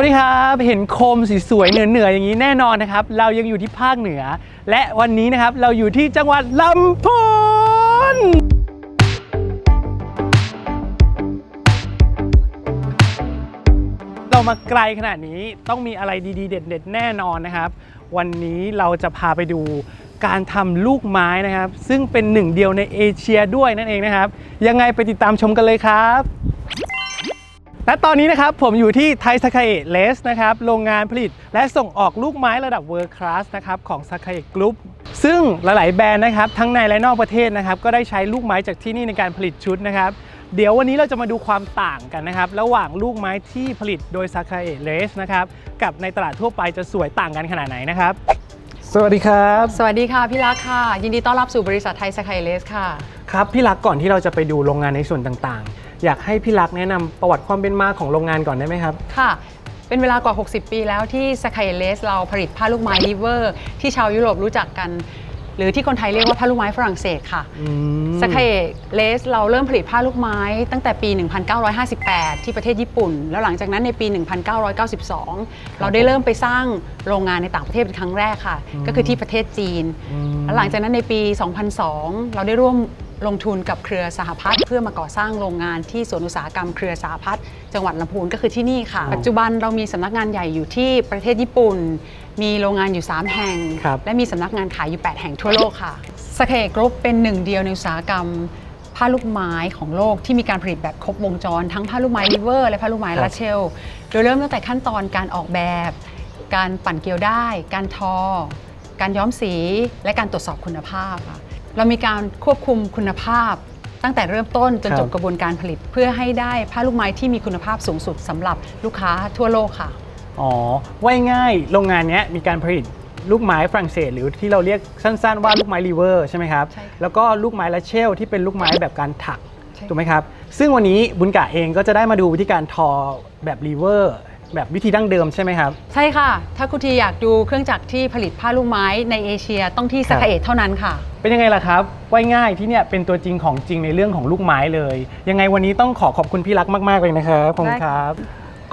สวัสดีครับ เห็นโคมสีสวยเหนือๆอย่างนี้แน่นอนนะครับ เรายังอยู่ที่ภาคเหนือ และวันนี้นะครับเราอยู่ที่จังหวัดลำพูนเรามาไกลขนาดนี้ต้องมีอะไรดีๆ เด็ดๆ แน่นอนนะครับ วันนี้เราจะพาไปดูการทำลูกไม้นะครับ ซึ่งเป็นหนึ่งเดียวในเอเชียด้วยนั่นเองนะครับ ยังไงไปติดตามชมกันเลยครับ และตอนนี้นะครับผมอยู่ที่ไทสคาเอะเลสนะครับโรงงานผลิตและส่งออกลูกไม้ระดับ World Class นะครับของซาคาเอะกรุ๊ปซึ่งหลาย ๆ แบรนด์นะครับทั้งในและนอกประเทศนะครับก็ได้ใช้ลูกไม้จากที่นี่ในการผลิตชุดนะครับเดี๋ยววันนี้เราจะมาดูความต่างกันนะครับ ระหว่างลูกไม้ที่ผลิตโดยซาคาเอะเลสนะครับกับในตลาดทั่วไปจะสวยต่างกันขนาดไหนนะครับ สวัสดีครับ สวัสดีค่ะพี่รักค่ะ ยินดีต้อนรับสู่บริษัทไทยสกายเลสค่ะ ครับ พี่รักก่อนที่เราจะไปดูโรงงานในส่วนต่างๆ อยากให้พี่รักแนะนำประวัติความเป็นมาของโรงงานก่อนได้ไหมครับ ค่ะ เป็นเวลากว่า 60 ปีแล้วที่สกายเลสเราผลิตผ้าลูกไม้ลิเวอร์ ที่ชาวยุโรปรู้จักกัน หรือที่คนไทยเรียกว่าผ้าลูกไม้ฝรั่งเศสค่ะ อืมสกายเลสเราเริ่มผลิตผ้าลูกไม้ตั้งแต่ปี 1958 ที่ประเทศญี่ปุ่น แล้วหลังจากนั้นในปี 1992 เราได้เริ่มไปสร้างโรงงานในต่างประเทศเป็นครั้งแรกค่ะก็คือที่ประเทศจีน อืม แล้วหลังจากนั้นในปี 2002 เราได้ร่วม ลงทุนกับเครือสหพัฒน์เพื่อมาก่อสร้างโรงงานที่สวนอุตสาหกรรมเครือสหพัฒน์จังหวัดลำพูนก็คือที่นี่ค่ะอ๋อปัจจุบันเรามีสำนักงานใหญ่อยู่ที่ประเทศญี่ปุ่น มีโรงงานอยู่ 3 แห่ง ครับ และมีสำนักงานขายอยู่ 8 แห่งทั่วโลกค่ะสเคกรุ๊ปเป็นหนึ่งเดียวในอุตสาหกรรมผ้าลูกไม้ของโลกที่มีการผลิตแบบครบวงจร ทั้งผ้าลูกไม้ลิเวอร์และผ้าลูกไม้ครับลาเชล โดยเริ่มตั้งแต่ขั้นตอนการออกแบบ การปั่นเกลียวได้ การทอ การย้อมสี และการตรวจสอบคุณภาพค่ะ เรามีการควบคุมคุณภาพ ตั้งแต่เริ่มต้นจนครับจบกระบวนการผลิต เพื่อให้ได้ผ้าลูกไม้ที่มีคุณภาพสูงสุดสำหรับลูกค้าทั่วโลกค่ะ อ๋อว่ายง่ายโรงงานเนี้ยมีการผลิตลูกไม้ฝรั่งเศสหรือที่เราเรียกสั้นๆว่าลูกไม้รีเวอร์ใช่ไหมครับ ใช่ค่ะ แล้วก็ลูกไม้ละเชลที่เป็นลูกไม้แบบการถักใช่ถูกไหมครับ ซึ่งวันนี้บุญกะเองก็จะได้มาดูวิธีการทอแบบรีเวอร์ แบบวิธีดั้งเดิมใช่ไหมครับ ใช่ค่ะ ถ้าคุณทีอยากดูเครื่องจักรที่ผลิตผ้าลูกไม้ในเอเชียต้องที่ครัสบกาเอตเท่านั้นค่ะ เป็นยังไงล่ะครับว่ายง่ายที่เนี่ยเป็นตัวจริงของจริงในเรื่องของลูกไม้เลย ยังไงวันนี้ต้องขอขอบคุณพี่รักมาก ๆ เลยนะครับขอบคุณครับ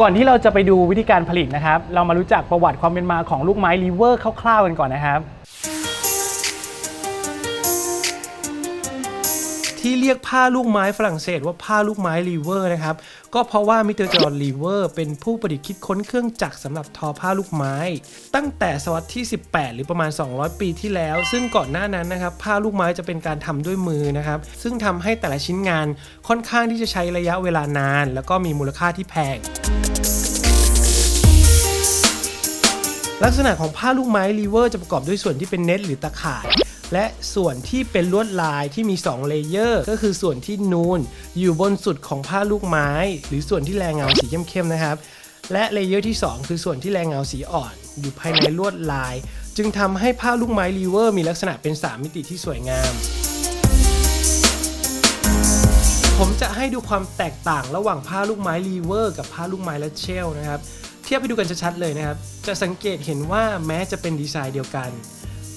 ก่อนที่เราจะไปดูวิธีการผลิตนะครับ เรามารู้จักประวัติความเป็นมาของลูกไม้รีเวอร์คร่าวๆกันก่อนนะครับ ที่เรียกผ้าลูกไม้ฝรั่งเศสว่าผ้าลูกไม้ลีเวอร์นะครับ ก็เพราะว่ามิสเตอร์จอห์นลีเวอร์เป็นผู้ประดิษฐ์คิดค้นเครื่องจักรสำหรับทอผ้าลูกไม้ ตั้งแต่ศตวรรษที่ 18 หรือประมาณ 200 ปีที่แล้ว ซึ่งก่อนหน้านั้นนะครับผ้าลูกไม้จะเป็นการทำด้วยมือนะครับ ซึ่งทำให้แต่ละชิ้นงานค่อนข้างที่จะใช้ระยะเวลานาน แล้วก็มีมูลค่าที่แพงลักษณะของผ้าลูกไม้ลีเวอร์จะประกอบด้วยส่วนที่เป็นเน็ตหรือตะข่าย และส่วนที่เป็นลวดลายที่มี 2 เลเยอร์ ก็คือส่วนที่นูนอยู่บนสุดของผ้าลูกไม้ หรือส่วนที่แรงเงาสีเข้มๆนะครับ และเลเยอร์ที่ 2 คือส่วนที่แรงเงาสีอ่อน อยู่ภายในลวดลาย จึงทำให้ผ้าลูกไม้ลีเวอร์มีลักษณะเป็น 3 มิติที่สวยงามผมจะให้ดูความแตกต่างระหว่างผ้าลูกไม้ลีเวอร์กับผ้าลูกไม้และเชลนะครับ เทียบให้ดูกันชัดๆเลยนะครับ จะสังเกตเห็นว่าแม้จะเป็นดีไซน์เดียวกัน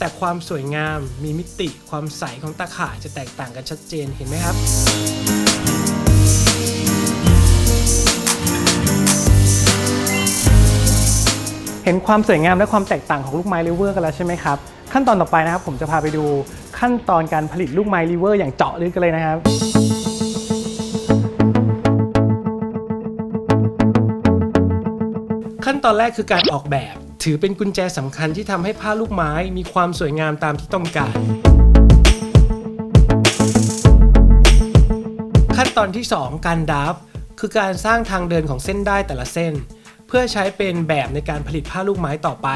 แต่ความสวยงามมีมิติความใสของตาข่ายจะแตกต่างกันชัดเจนเห็นไหมครับ เห็นความสวยงามและความแตกต่างของลูกไม้ริเวอร์กันแล้วใช่ไหมครับ ขั้นตอนต่อไปนะครับ ผมจะพาไปดูขั้นตอนการผลิตลูกไม้ริเวอร์อย่างเจาะลึกกันเลยนะครับขั้นตอนแรกคือการออกแบบ ถือเป็นกุญแจสำคัญที่ทำให้ผ้าลูกไม้มีความสวยงามตามที่ต้องการ ขั้นตอนที่ 2 การดับคือการสร้างทางเดินของเส้นได้แต่ละเส้น เพื่อใช้เป็นแบบในการผลิตผ้าลูกไม้ต่อไป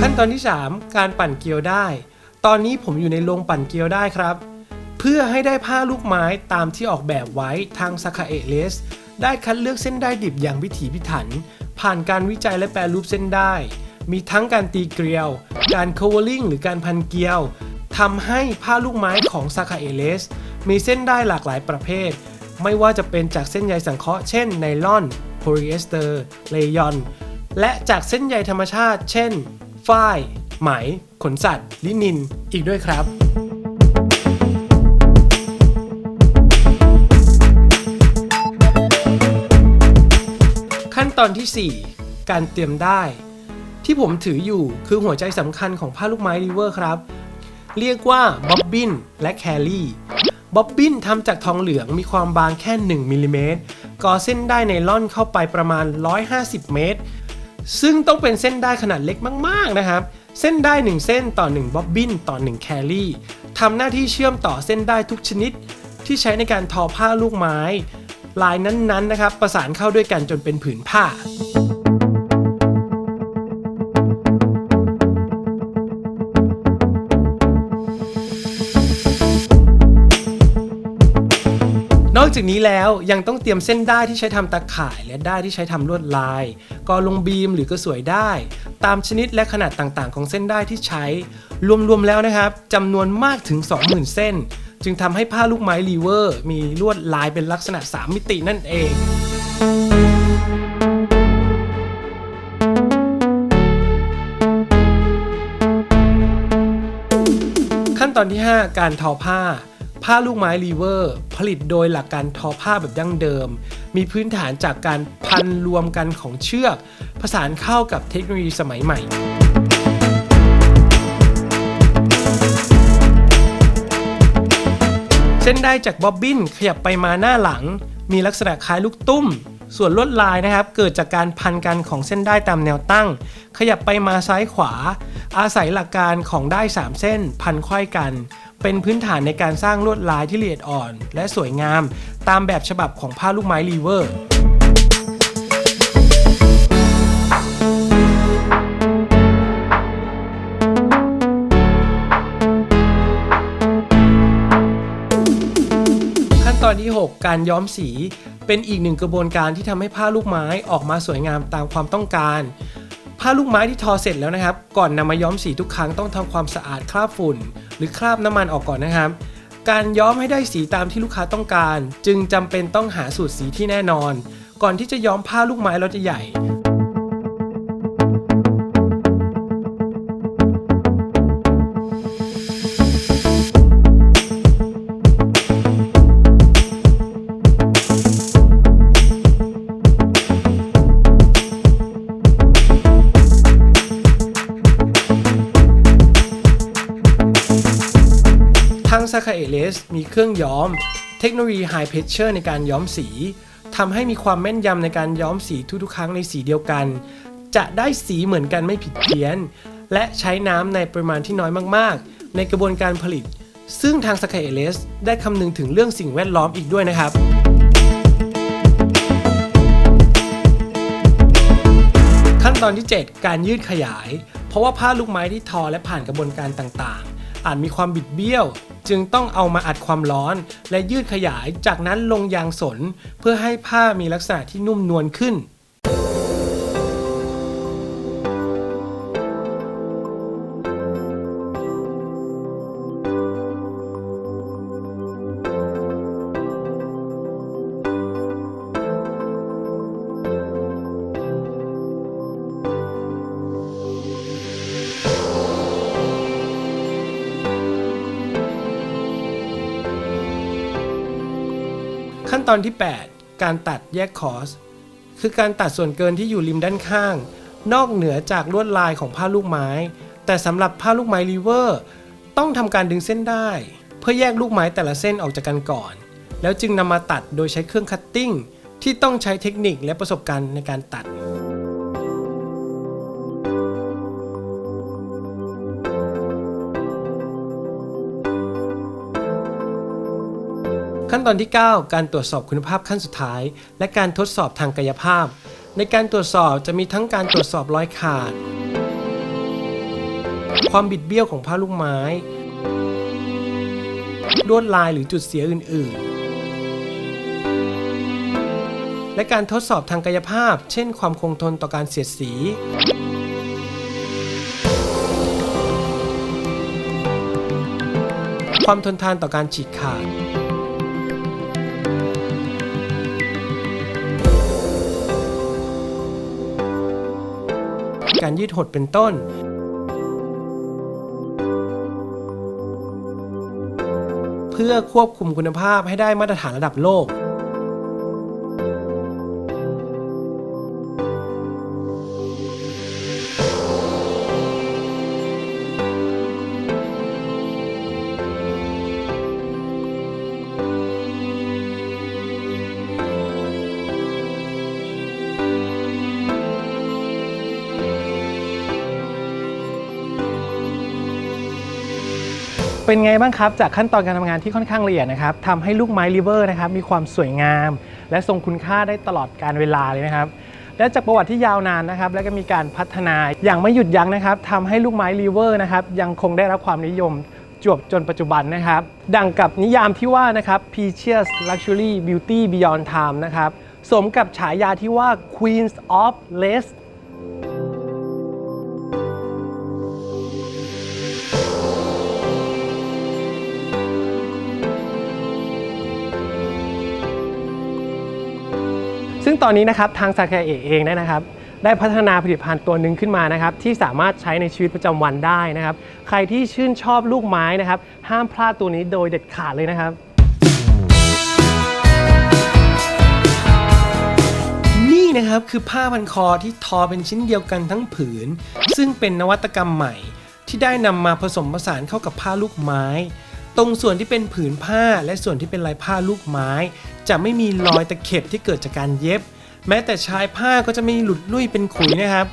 ขั้นตอนที่ 3 การปั่นเกลียวได้ ตอนนี้ผมอยู่ในโรงปั่นเกลียวได้ครับ เพื่อให้ได้ผ้าลูกไม้ตามที่ออกแบบไว้ทางซาคาเอเลส ได้คัดเลือกเส้นได้ดิบอย่างพิถีพิถัน ผ่านการวิจัยและแปรรูปเส้นได้ มีทั้งการตีเกลียว การโคเวอริงหรือการพันเกลียวทำให้ผ้าลูกไม้ของซาคาเอเลส มีเส้นได้หลากหลายประเภท ไม่ว่าจะเป็นจากเส้นใยสังเคราะห์เช่นไนลอนโพลีเอสเตอร์เลยอน และจากเส้นใยธรรมชาติ เช่น ฝ้าย ไหม ขนสัตว์ ลินิน อีกด้วยครับ ตอนที่ 4 การเตรียมได้ ที่ผมถืออยู่คือหัวใจสำคัญของผ้าลูกไม้ริเวอร์ครับ เรียกว่าบ๊อบบินและแคลรี่บ๊อบบินทำจากทองเหลืองมีความบางแค่ 1มิลลิเมตรก่อเส้นได้ในล่อนเข้าไปประมาณ 150 เมตร ซึ่งต้องเป็นเส้นได้ขนาดเล็กมากๆนะครับ เส้นได้ 1 เส้นต่อ 1บ๊อบบินต่อ 1 แคลรี่ทำหน้าที่เชื่อมต่อเส้นได้ทุกชนิด ที่ใช้ในการทอผ้าลูกไม้ ลายนั้นๆนะครับ ประสานเข้าด้วยกันจนเป็นผืนผ้านอกจากนี้แล้วยังต้องเตรียมเส้นได้ที่ใช้ทำตะข่ายและได้ที่ใช้ทำลวดลายกอลงบีมหรือกระสวยได้ ตามชนิดและขนาดต่างๆ ของเส้นได้ที่ใช้ รวมๆแล้วนะครับจำนวนมากถึง 20,000 เส้น จึงทำให้ผ้าลูกไม้ลีเวอร์ มีลวดลายเป็นลักษณะ 3 มิตินั่นเองขั้นตอนที่ 5 การทอผ้า ผ้าลูกไม้รีเวอร์ ผลิตโดยหลักการทอผ้าแบบดั้งเดิม มีพื้นฐานจากการพันรวมกันของเชือก ผสานเข้ากับเทคโนโลยีสมัยใหม่ เส้นได้จากบ๊อบบินขยับไปมาหน้าหลัง มีลักษณะคล้ายลูกตุ้ม ส่วนลวดลายนะครับเกิดจากการพันกันของเส้นได้ตามแนวตั้ง ขยับไปมาซ้ายขวา อาศัยหลักการของได้ 3 เส้น พันค่อยกัน เป็นพื้นฐานในการสร้างลวดลายที่ละเอียดอ่อน และสวยงาม ตามแบบฉบับของผ้าลูกไม้รีเวอร์ อนที่ 6 การย้อมสี เป็นอีกหนึ่งกระบวนการที่ทำให้ผ้าลูกไม้ออกมาสวยงามตามความต้องการ ผ้าลูกไม้ที่ทอเสร็จแล้วนะครับ ก่อนนำมาย้อมสีทุกครั้งต้องทำความสะอาดคราบฝุ่น หรือคราบน้ำมันออกก่อนนะครับ การย้อมให้ได้สีตามที่ลูกค้าต้องการ จึงจำเป็นต้องหาสูตรสีที่แน่นอน ก่อนที่จะย้อมผ้าลูกไม้รถใหญ่ เลสมีเครื่องย้อม เทคโนโลยี High Pressure ในการย้อมสีทำให้มีความแม่นยำในการย้อมสีทุกๆ ครั้งในสีเดียวกัน จะได้สีเหมือนกันไม่ผิดเพี้ยน และใช้น้ำในปริมาณที่น้อยมากๆ ในกระบวนการผลิต ซึ่งทางซาคาเอเลสได้คำนึงถึงเรื่องสิ่งแวดล้อมอีกด้วยนะครับขั้นตอนที่ 7 การยืดขยาย เพราะว่าผ้าลูกไม้ที่ทอและผ่านกระบวนการต่างๆ อาจมีความบิดเบี้ยว จึงต้องเอามาอัดความร้อน และยืดขยายจากนั้นลงยางสน เพื่อให้ผ้ามีลักษณะที่นุ่มนวลขึ้น ขั้นตอนที่ 8 การตัดแยกคอส คือการตัดส่วนเกินที่อยู่ริมด้านข้าง นอกเหนือจากลวดลายของผ้าลูกไม้ แต่สำหรับผ้าลูกไม้รีเวอร์ ต้องทำการดึงเส้นได้ เพื่อแยกลูกไม้แต่ละเส้นออกจากกันก่อน แล้วจึงนำมาตัดโดยใช้เครื่องคัตติ้งที่ต้องใช้เทคนิคและประสบการณ์ในการตัด ขั้นตอนที่ 9 การตรวจสอบคุณภาพขั้นสุดท้าย และการทดสอบทางกายภาพ ในการตรวจสอบจะมีทั้งการตรวจสอบรอยขาด ความบิดเบี้ยวของผ้าลูกไม้ลวดลายหรือจุดเสียอื่น ๆ และการทดสอบทางกายภาพ เช่น ความคงทนต่อการเสียดสี ความทนทานต่อการฉีกขาด การยืดหดเป็นต้นเพื่อควบคุมคุณภาพให้ได้มาตรฐานระดับโลก เป็นไงบ้างครับ จากขั้นตอนการทำงานที่ค่อนข้างละเอียดนะครับทำให้ลูกไม้ริเวอร์นะครับมีความสวยงาม และทรงคุณค่าได้ตลอดการเวลาเลยนะครับและจากประวัติที่ยาวนานนะครับ และก็มีการพัฒนาอย่างไม่หยุดยั้งนะครับทำให้ลูกไม้ริเวอร์นะครับยังคงได้รับความนิยมจวบจนปัจจุบันนะครับ ดังกับนิยามที่ว่านะครับ Peaches Luxury Beauty Beyond Time นะครับสมกับฉายาที่ว่า Queens of Lace ซึ่งตอนนี้นะครับทางซา k าเอะเองเนี่ยนะครับได้พัฒนาผลิตภัณฑ์ตัวหนึ่งขึ้นมานะครับที่สามารถใช้ในชีวิตประจำวันได้นะครับ ใครที่ชื่นชอบลูกไม้นะครับ ห้ามพลาดตัวนี้โดยเด็ดขาดเลยนะครับ นี่นะครับคือผ้าพันคอที่ทอเป็นชิ้นเดียวกันทั้งผืน ซึ่งเป็นนวัตกรรมใหม่ ที่ได้นำมาผสมผสานเข้ากับผ้าลูกไม้ ตรงส่วนที่เป็นผืนผ้าและส่วนที่เป็นลายผ้าลูกไม้ จะไม่มีรอยตะเข็บที่เกิดจากการเย็บ แม้แต่ชายผ้าก็จะไม่หลุดลุ่ยเป็นขุยนะครับ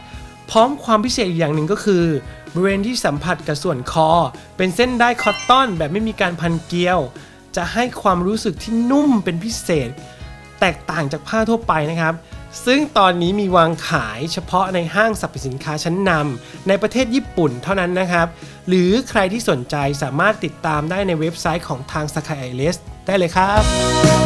พร้อมความพิเศษอีกอย่างหนึ่งก็คือบริเวณที่สัมผัสกับส่วนคอ เป็นเส้นได้คอตตอนแบบไม่มีการพันเกลียว จะให้ความรู้สึกที่นุ่มเป็นพิเศษ แตกต่างจากผ้าทั่วไปนะครับ ซึ่งตอนนี้มีวางขายเฉพาะในห้างสรรพสินค้าชั้นนำในประเทศญี่ปุ่นเท่านั้นนะครับ หรือใครที่สนใจสามารถติดตามได้ในเว็บไซต์ของทาง s a k a i l e s ได้เลยครับ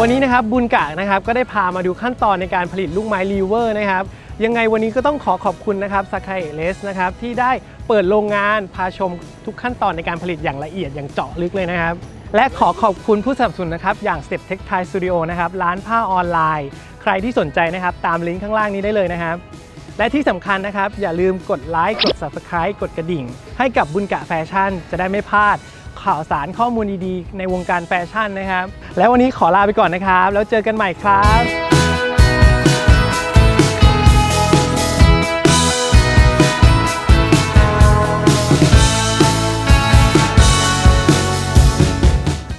วันนี้นะครับบุญกะนะครับก็ได้พามาดูขั้นตอนในการผลิตลูกไม้รีเวอร์นะครับยังไงวันนี้ก็ต้องขอขอบคุณนะครับซาคายเลสนะครับที่ได้เปิดโรงงานพาชมทุกขั้นตอนในการผลิตอย่างละเอียดอย่างเจาะลึกเลยนะครับ และขอขอบคุณผู้สนับสนุนนะครับอย่าง Step Tech Thai Studio นะครับร้านผ้าออนไลน์ ใครที่สนใจนะครับตามลิงก์ข้างล่างนี้ได้เลยนะครับและที่สำคัญนะครับ อย่าลืมกดไลค์กด Subscribe กดกระดิ่ง ให้กับบุญกะแฟชั่น จะได้ไม่พลาด ข่าวสารข้อมูลดีๆ ในวงการแฟชั่นนะครับ แล้ววันนี้ขอลาไปก่อนนะครับ แล้วเจอกันใหม่ครับ